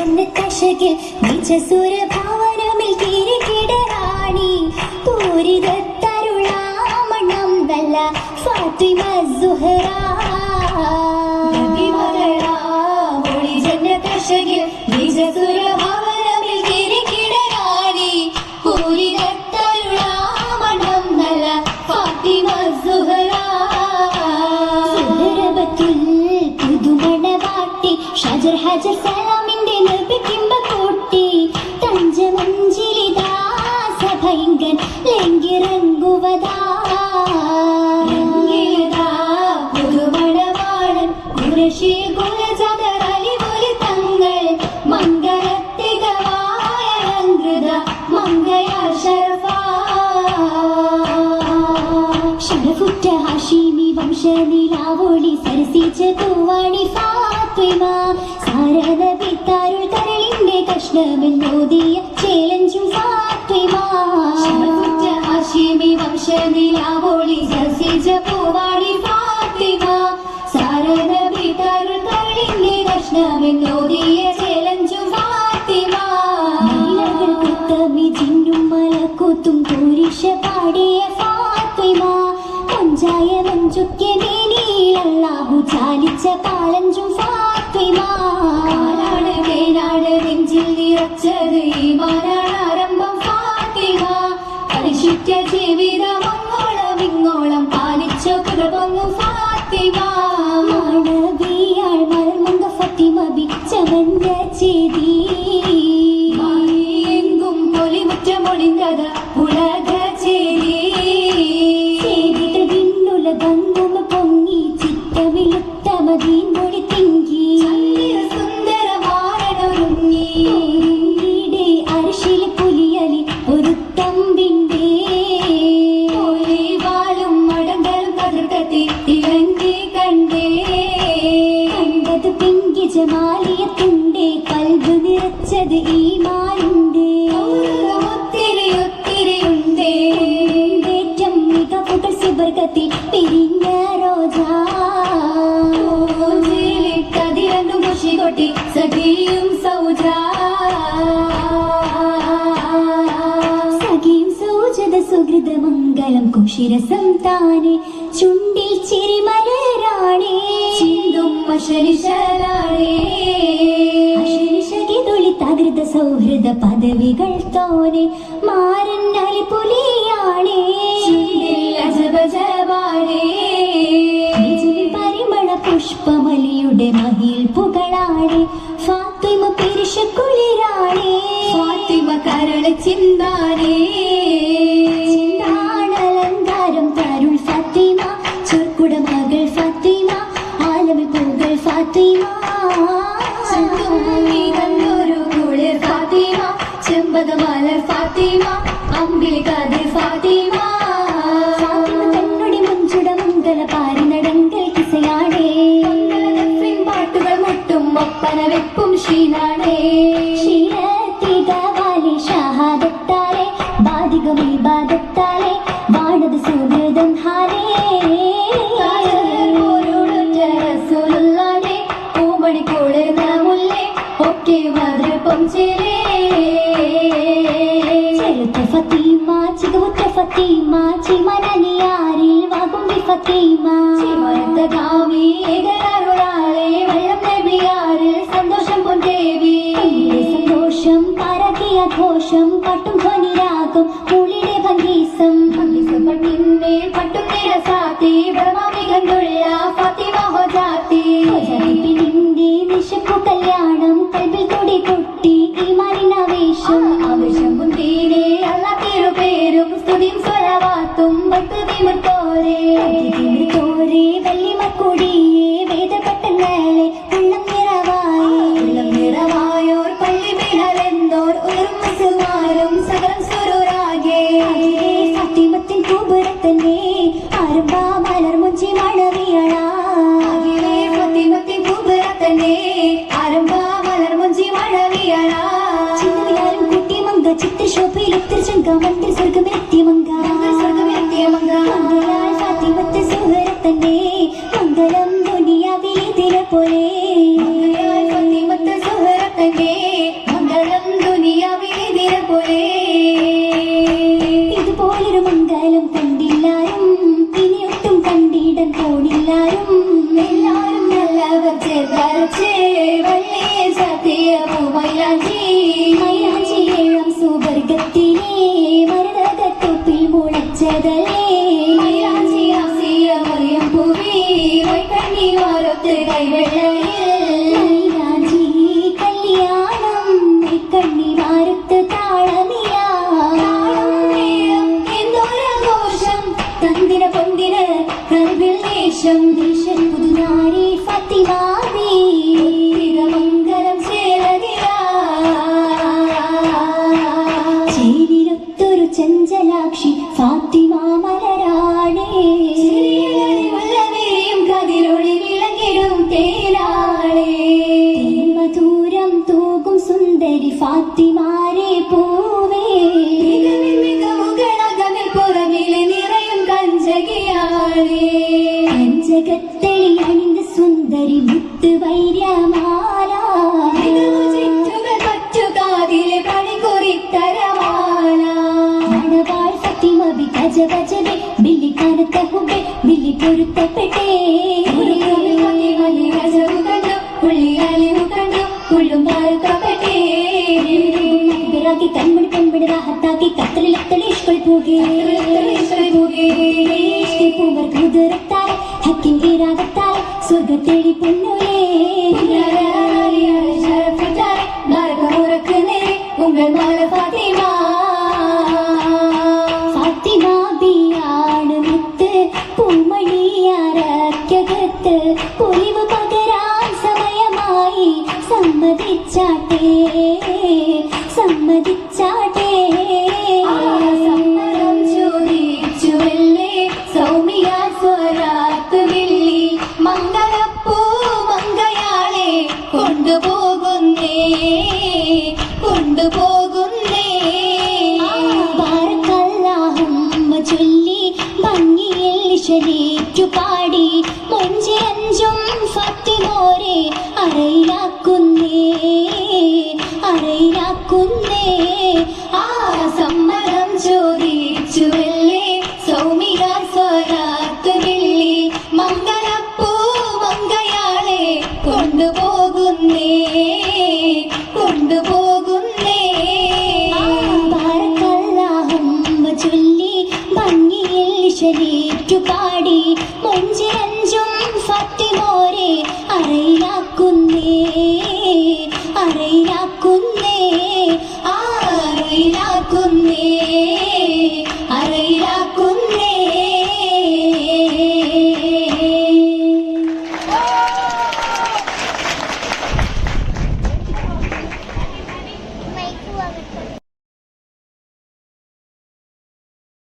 കശകിൽ നിജസുരഭാവനമിൽ കിരകിടറാണി പൂരിതത്തരുളാമണം നല്ല ഫാത്തിമ സുഹറ സഭയിങ്കൻ ലംഘിറങ്ങുവതാ പുതുമണവാളൻ കുറശി കുലജതർ അലിപൊലി തങ്ങൾ മംഗളത്തികമായ അലങ്കൃത മംഗയാ ശരഫാ. ഷറഫുറ്റ ഹാഷിമി വംശനിലാവോളി സരസിച്ച തൂവാണി ഫാത്തിമ. സാരനബി പിത്താരുൾ കരളിന്റെ കഷ്ണമെന്നോദിയ ചേലഞ്ചും വംശനിലാവോളി സരസിച്ച പൂവാണി ഫാത്തിമ. സാരനബി താരുൾ കരളിന്റെ കഷ്ണമെന്നോദിയ ചേലഞ്ചും ഫാത്തിമ. കുത്തമി ജിന്നും മലക്കൂത്തും പൂരിഷ പാടിയ ഫാത്തിമ. പഞ്ചായ മഞ്ചുക്യ മേനിയിലല്ലാഹു ചാലിച്ച കാലഞ്ചു ഫാത്തിമ. വേനാട് നെഞ്ചിൽ നിറച്ചത് ഈ മാനാണ് സുബർഗത്തിൽ പിരിഞ്ഞ റോജാ. കതിരണ്ടും കുശി കൊട്ടി സഖിയും സൗജ. സഖിയും സൗജത സുഹൃത മംഗളം കുഷിരസം താനെ. ചുണ്ടിൽ ചിരിമലരാണേ ചിന്തും മശരിശലാണേ അശരിശകിതുളി തകൃത സൗഹൃദ പദവികൾ തോനെ. മാരൻ അലിപുലിയാണേ ഫാത്തിമ പിരിശക്കുളിരാണേ ഫാത്തിമ കരള ചിന്താനേ ചിന്താണലങ്കാരം തരുൾ ഫാത്തിമ ചെറുക്കുട മകൾ ഫാത്തിമ ആലമി പൂകൾ ഫാത്തിമ. കണ്ടൊരു കുളിർ ഫാത്തിമ അമ്പിളി കതിർ ഫാത്തിമ. ഫാത്തിമ തന്നുടെ മഞ്ചുട മംഗല പാരി ഒപ്പന വെപ്പും ഷീനാണേ ക്ഷീരത്തികവാലെ ഷഹാദത്താലെ ബാധികമേ ബാധത്താലെ വാണത് സുഹൃതം ഹാരേ ഫത്തീമ ചിമനനിയാരിൽ വാകുമ്പി ഫത്തീമ. സുന്ദരി ഫാത്തിമാരെ പോവേ. പുറമിലെ നിറയും കഞ്ചകിയാളേ കഞ്ചകത്ത് ಕತ್ತಲಾಗಿ ಕಣ್ಬಿಡಿ ಕಣ್ಬಿಡಿದ ಹತ್ತಾಗಿ ಕತ್ತಲೆ ಲತ್ತಳೇಶ್ಗಳು ಹೋಗಿ ಹೋಗಿರುತ್ತಾರೆ ಹಕ್ಕಿಂಗೇರಾಗುತ್ತಾರೆ ಸ್ವರ್ಗ ತೇಡಿ ಪೊಣ್ಣುಲೇ உங்கள் மாலை பாத்திமா ചൊല്ലി ഭംഗിയിൽ ഈശ്വരീറ്റു പാടി മൊഞ്ചി